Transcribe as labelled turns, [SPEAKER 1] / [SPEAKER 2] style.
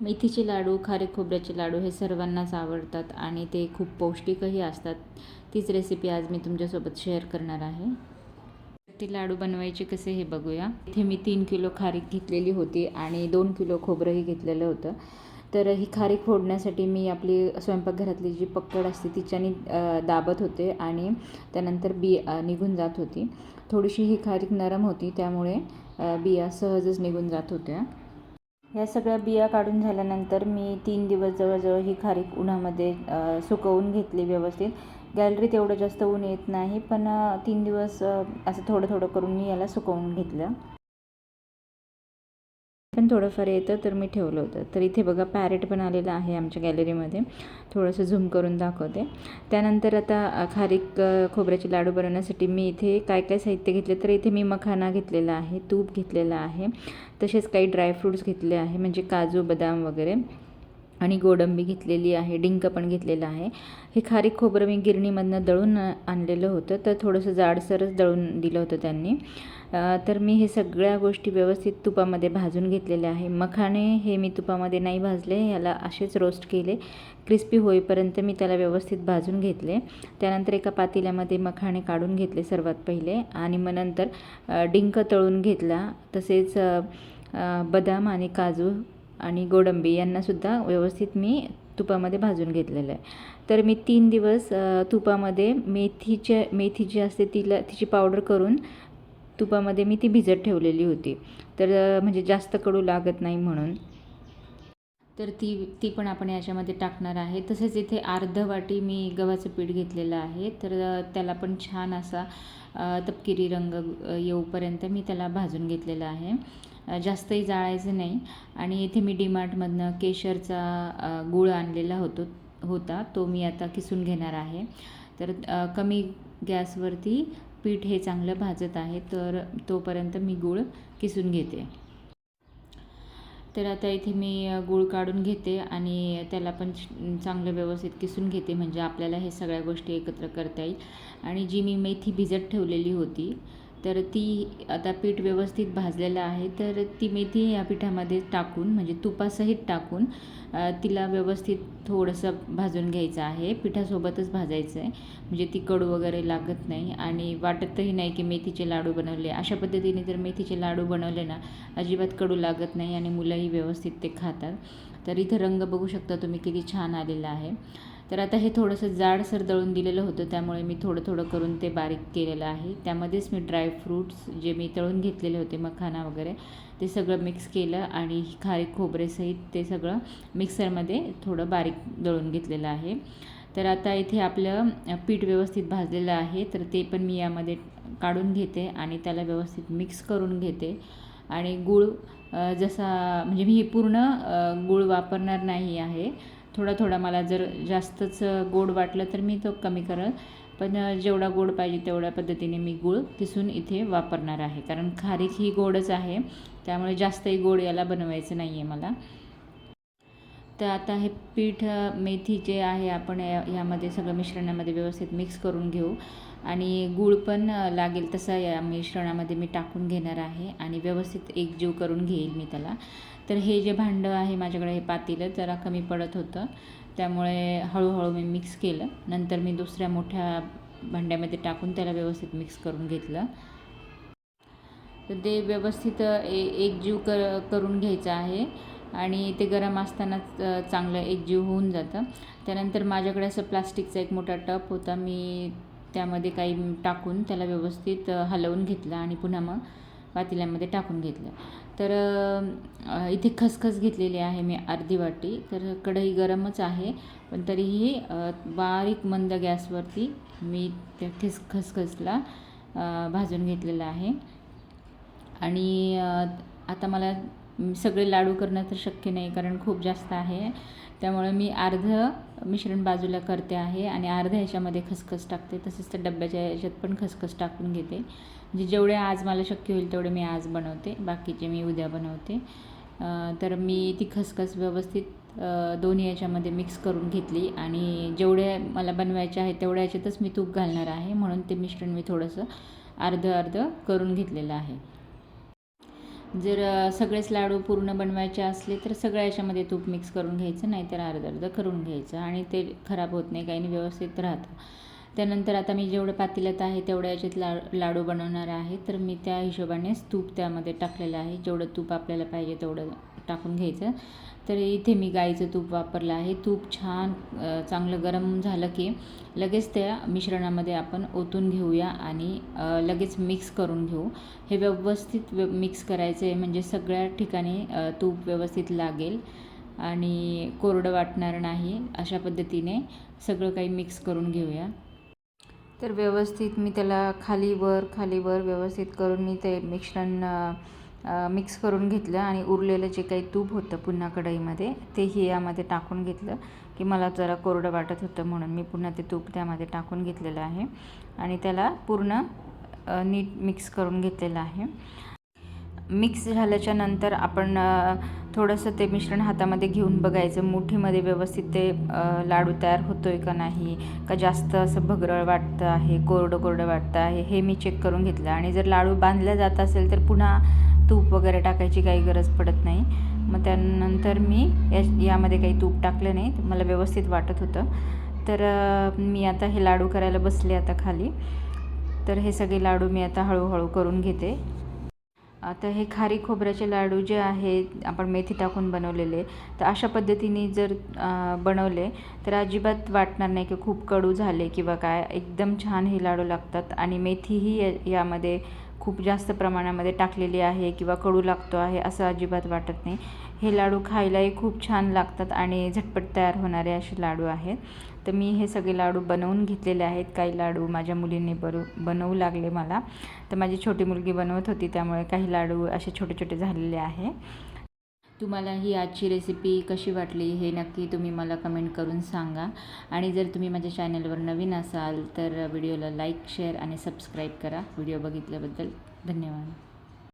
[SPEAKER 1] मेथीचे लाडू खारे खोबऱ्याचे लाडू हे सर्वांनाच आवडतात आणि ते खूप पौष्टिकही असतात. तीच रेसिपी आज मी तुमच्यासोबत शेअर करणार आहे. ते लाडू बनवायचे कसे हे बघूया. इथे मी तीन किलो खारीक घेतलेली होती आणि दोन किलो खोबरंही घेतलेलं होतं. तर ही खारीक फोडण्यासाठी मी आपली स्वयंपाकघरातली जी पक्कड असते तिच्याने दाबत होते आणि त्यानंतर बी निघून जात होती. थोडीशी ही खारीक नरम होती त्यामुळे बिया सहजच निघून जात होत्या. ह्या सगळ्या बिया काढून झाल्यानंतर मी तीन दिवस जवळजवळ ही खारीक उन्हामध्ये सुकवून घेतली व्यवस्थित. गॅलरीत एवढं जास्त ऊन येत नाही पण तीन दिवस असं थोडं थोडं करून मी याला सुकवून घेतलं. पण थोडंफार येतं तर मी ठेवलं होतं. तर इथे बघा पॅरेट पण आलेलं आहे आमच्या गॅलरीमध्ये. थोडंसं झूम करून दाखवते. त्यानंतर आता खारीक खोबऱ्याचे लाडू बनवण्यासाठी मी इथे काय काय साहित्य घेतले तर इथे मी मखाना घेतलेला आहे तूप घेतलेलं आहे. तसेच काही ड्रायफ्रूट्स घेतले आहे म्हणजे काजू बदाम वगैरे. आणि गोडंबी घेतलेली आहे डिंक पण घेतलेलं आहे. हे खारीक खोबरं मी गिरणीमधनं दळून आणलेलं होतं तर थोडंसं जाडसरच दळून दिलं होतं त्यांनी. तर मी हे सगळ्या गोष्टी व्यवस्थित तुपामध्ये भाजून घेतलेल्या आहे. मखाणे हे मी तुपामध्ये नाही भाजले याला असेच रोस्ट केले. क्रिस्पी होईपर्यंत मी त्याला व्यवस्थित भाजून घेतले. त्यानंतर एका पातेल्यामध्ये मखाणे काढून घेतले सर्वात पहिले आणि मग नंतर डिंक तळून घेतला. तसेच बदाम आणि काजू आणि गोडंबी यांनासुद्धा व्यवस्थित मी तुपामध्ये भाजून घेतलेलं आहे. तर मी तीन दिवस तुपामध्ये मेथीच्या मेथी जी असते तिला तिची पावडर करून तुपामध्ये मी ती भिजत ठेवलेली होती. तर म्हणजे जास्त कडू लागत नाही म्हणून. तर ती ती पण आपण याच्यामध्ये टाकणार आहे. तसेच इथे अर्ध वाटी मी गव्हाचं पीठ घेतलेलं आहे. तर त्याला पण छान असा तपकिरी रंग येऊपर्यंत मी त्याला भाजून घेतलेला आहे. जास्तही जाळायचं नाही. आणि इथे मी डीमार्टमधनं केशरचा गूळ आणलेला होतो होता. तो मी आता किसून घेणार आहे. तर कमी गॅसवरती पीठ हे चांगलं भाजत आहे तर तोपर्यंत मी गूळ किसून घेते. तर आता इथे मी गूळ काढून घेते आणि त्याला पण चांगलं व्यवस्थित किसून घेते म्हणजे आपल्याला हे सगळ्या गोष्टी एकत्र करता येईल. आणि जी मी मेथी भिजत ठेवलेली होती तर ती आता पीठ व्यवस्थित भाजलेलं आहे. तर ती मेथी या पिठामध्ये टाकून म्हणजे तुपासहित टाकून तिला व्यवस्थित थोडंसं भाजून घ्यायचं आहे. पिठासोबतच भाजायचं आहे म्हणजे ती कडू वगैरे लागत नाही आणि वाटतही नाही की मेथीचे लाडू बनवले. अशा पद्धतीने जर मेथीचे लाडू बनवले ना अजिबात कडू लागत नाही आणि मुलंही व्यवस्थित ते खातात. तर इथं रंग बघू शकता तुम्ही किती छान आलेला आहे. तर आता हे थोडंसं जाडसर दळून दिलेलं होतं त्यामुळे मी थोडं थोडं करून ते बारीक केलेलं आहे. त्यामध्येच मी ड्रायफ्रूट्स जे मी तळून घेतलेले होते मखाना वगैरे ते सगळं मिक्स केलं आणि खारी खोबरेसहित ते सगळं मिक्सरमध्ये थोडं बारीक दळून घेतलेलं आहे. तर आता इथे आपलं पीठ व्यवस्थित भाजलेलं आहे तर ते पण मी यामध्ये काढून घेते आणि त्याला व्यवस्थित मिक्स करून घेते. आणि गूळ जसा म्हणजे मी हे पूर्ण गूळ वापरणार नाही आहे थोडा थोडा मला जर जास्तच गोड वाटलं तर मी तो कमी करत पण जेवढा गोड पाहिजे तेवढ्या पद्धतीने मी गूळ किसून इथे वापरणार आहे. कारण खारीक ही गोडच आहे. त्यामुळे जास्तही गोड याला बनवायचं नाही आहे मला. तर आता हे पीठ मेथी जे आहे आपण या- यामध्ये सगळं मिश्रणामध्ये व्यवस्थित मिक्स करून घेऊ. आणि गूळ पण लागेल तसा या मिश्रणामध्ये मी टाकून घेणार आहे. आणि व्यवस्थित एकजीव करून घेईल मी त्याला. तर हे जे भांडं आहे माझ्याकडे हे पातेलं जरा कमी पडत होतं. त्यामुळे हळूहळू मी मिक्स केलं. नंतर मी दुसऱ्या मोठ्या भांड्यामध्ये टाकून त्याला व्यवस्थित मिक्स करून घेतलं. तर ते व्यवस्थित ए एकजीव कर करून घ्यायचं आहे. आणि ते गरम असतानाच चांगलं एकजीव होऊन जातं. त्यानंतर माझ्याकडे असं प्लास्टिकचा एक मोठा टप होता. मी त्यामध्ये काही टाकून त्याला व्यवस्थित हलवून घेतलं आणि पुन्हा मग पातेल्यामध्ये टाकून घेतलं. तर इथे खसखस घेतलेली आहे मी अर्धी वाटी. तर कढई गरमच आहे पण तरीही बारीक मंद गॅसवरती मी त्या खिस खसखसला भाजून घेतलेलं आहे. आणि आता मला सगळे लाडू करणं तर शक्य नाही कारण खूप जास्त आहे. त्यामुळे मी अर्धं मिश्रण बाजूला करते आहे आणि अर्ध्या ह्याच्यामध्ये खसखस टाकते. तसेच त्या डब्याच्या ह्याच्यात पण खसखस टाकून घेते. म्हणजे जेवढे आज मला शक्य होईल तेवढे मी आज बनवते बाकीचे मी उद्या बनवते. तर मी ती खसखस व्यवस्थित दोन्ही याच्यामध्ये मिक्स करून घेतली आणि जेवढे मला बनवायचे आहे तेवढ्या याच्यातच मी तूप घालणार आहे म्हणून ते मिश्रण मी थोडंसं अर्धं अर्धं करून घेतलेलं आहे. जर सगळेच लाडू पूर्ण बनवायचे असले तर सगळ्या याच्यामध्ये तूप मिक्स करून घ्यायचं नाहीतर अर्धं अर्धं करून घ्यायचं आणि ते खराब होत नाही काही नाही व्यवस्थित राहतं. त्यानंतर आता मी जेवढं पातेल्यात आहे तेवढ्या याच्यात ला लाडू बनवणार आहे. तर मी त्या हिशोबानेच तूप त्यामध्ये टाकलेलं आहे. जेवढं तूप आपल्याला पाहिजे तेवढं टाकून घ्यायचं. तर इथे मी गाईचं तूप वापरलं आहे. तूप छान चांगलं गरम झालं की लगेच त्या मिश्रणामध्ये आपण ओतून घेऊया आणि लगेच मिक्स करून घेऊ. हे व्यवस्थित व्य मिक्स करायचं आहे म्हणजे सगळ्या ठिकाणी तूप व्यवस्थित लागेल आणि कोरडं वाटणार नाही. अशा पद्धतीने सगळं काही मिक्स करून घेऊया. तर व्यवस्थित मी त्याला खाली वर खाली वर व्यवस्थित करून मी ते मिश्रण मिक्स करून घेतलं आणि उरलेलं जे काही तूप होतं पुन्हा कढईमध्ये तेही यामध्ये टाकून घेतलं की मला जरा कोरडं वाटत होतं म्हणून मी पुन्हा ते तूप त्यामध्ये टाकून घेतलेलं आहे आणि त्याला पूर्ण नीट मिक्स करून घेतलेलं आहे. मिक्स झाल्याच्यानंतर आपण थोडंसं ते मिश्रण हातामध्ये घेऊन बघायचं मुठीमध्ये व्यवस्थित ते लाडू तयार होतो आहे का नाही का जास्त असं भगरळ वाटतं आहे कोरडं कोरडं वाटतं आहे हे मी चेक करून घेतलं. आणि जर लाडू बांधल्या जात असेल तर पुन्हा तूप वगैरे टाकायची काही गरज पडत नाही. मग त्यानंतर मी या यामध्ये काही तूप टाकलं नाही मला व्यवस्थित वाटत होतं. तर मी आता हे लाडू करायला बसले आता खाली. तर हे सगळे लाडू मी आता हळूहळू करून घेते. आता हे खारी खोबऱ्याचे लाडू जे आहेत आपण मेथी टाकून बनवलेले तर अशा पद्धतीने जर बनवले तर अजिबात वाटणार नाही की खूप कडू झाले किंवा काय. एकदम छान हे लाडू लागतात आणि मेथीही या यामध्ये खूप जास्त प्रमाणामध्ये टाकलेली आहे किंवा कडू लागतो आहे असं अजिबात वाटत नाही. हे लाडू खायलाही खूप छान लागतात आणि झटपट तयार होणारे असे लाडू आहेत. तर मी हे सगळे लाडू बनवून घेतलेले आहेत. काही लाडू माझ्या मुलींनी बरू बनवू लागले मला. तर माझी छोटी मुलगी बनवत होती त्यामुळे काही लाडू असे छोटे छोटे झालेले आहे. तुम्हाला ही आजची रेसिपी कशी वाटली हे नक्की तुम्ही मला कमेंट करून सांगा. आणि जर तुम्ही माझ्या चॅनलवर नवीन असाल तर व्हिडिओला लाईक शेअर आणि सबस्क्राईब करा. व्हिडिओ बघितल्याबद्दल धन्यवाद.